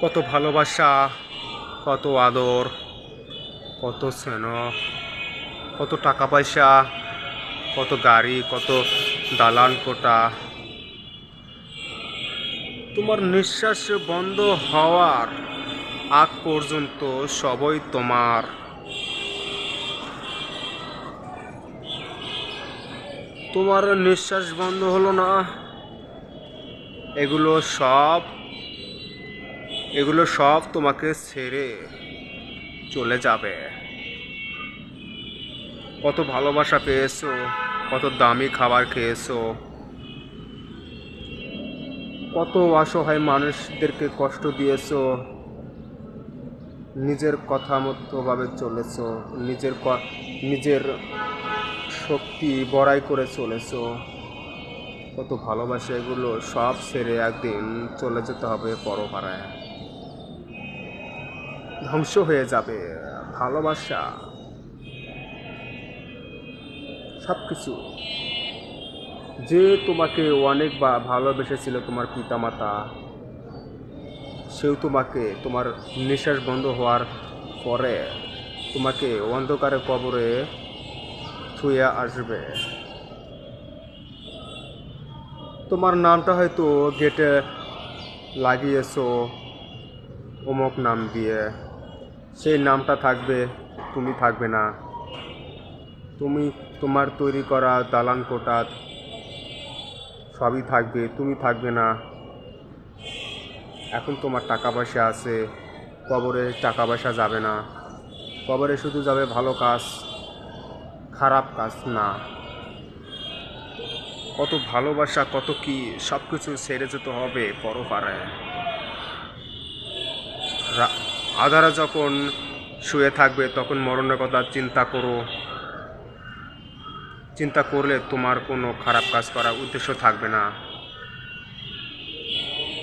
কত ভালোবাসা, কত আদর, কত স্নেহ, কত টাকা পয়সা, কত গাড়ি, কত দালান কোটা। তোমার নিঃশ্বাস বন্ধ হওয়ার আগ পর্যন্ত সবই তোমার। তোমার নিঃশ্বাস বন্ধ হলো না। এগুলো সব এগুলো সব তোমাকে ছেড়ে চলে যাবে। কত ভালোবাসা পেয়েছ, কত দামি খাবার খেয়েছো, কত অসহায় মানুষদেরকে কষ্ট দিয়েছ, নিজের কথা মতোভাবে চলেছো, নিজের নিজের শক্তি বড়াই করে চলেছো। কত ভালোবাসা এগুলো সব ছেড়ে একদিন চলে যেতে হবে পরপাড়ায়। ধ্বংস হয়ে যাবে, ভালোবাসা সব কিছু যে তোমাকে অনেক বা ভালোবেসেছিল তোমার পিতামাতা, সেও তোমাকে, তোমার নিঃশ্বাস বন্ধ হওয়ার পরে তোমাকে অন্ধকারে কবরে থুয়ে আসবে। তোমার নামটা হয়তো গেটে লাগিয়েছো, অমুক নাম দিয়ে। সেই নামটা থাকবে, তুমি থাকবে না। তুমি তোমার তৈরি করা দালান কোটা সবই থাকবে, তুমি থাকবে না। এখন তোমার টাকা পয়সা আছে, কবরে টাকা পয়সা যাবে না। কবরে শুধু যাবে ভালো কাজ, খারাপ কাজ না। কত ভালোবাসা, কত কি সব কিছু ছেড়ে যেতে হবে পরপাড়ায় আধারা যখন শুয়ে থাকবে, তখন মরণের কথা চিন্তা করো। চিন্তা করলে তোমার কোনো খারাপ কাজ করার উদ্দেশ্য থাকবে না।